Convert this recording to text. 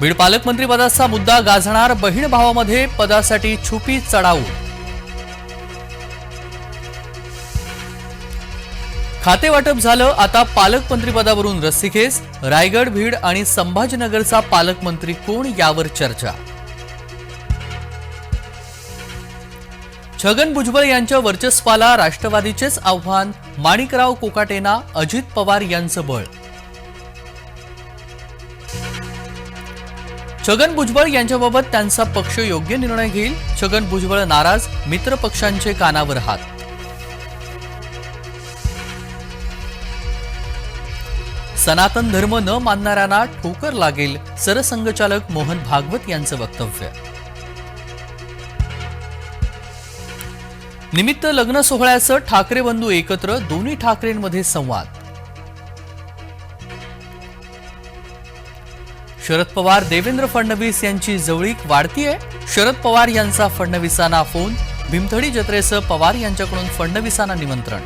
बीड पालकमंत्रीपदाचा मुद्दा गाजणार बहीण भावामध्ये पदासाठी छुपी चढाऊ. खाते वाटप झालं आता पालकमंत्रीपदावरून रस्सीखेच. रायगड भीड आणि संभाजीनगरचा पालकमंत्री कोण यावर चर्चा? छगन भुजबळ यांच्या वर्चस्वाला राष्ट्रवादीचेच आव्हान माणिकराव कोकाटेना अजित पवार यांचं बळ. छगन भुजबळ यांच्याबाबत त्यांचा पक्ष योग्य निर्णय घेईल. छगन भुजबळ नाराज मित्र पक्षांचे कानावर हात. सनातन धर्म न मानणाऱ्यांना ठोकर लागेल सरसंघचालक मोहन भागवत यांचं वक्तव्य. निमित्त लग्न सोहळ्याचं ठाकरे बंधू एकत्र दोन्ही ठाकरेंमध्ये संवाद. शरद पवार देवेंद्र फडणवीस यांची जवळीक वाढतीये. शरद पवार यांचा फडणवीसांना फोन. भीमथडी जत्रेसह पवार यांच्याकडून फडणवीसांना निमंत्रण.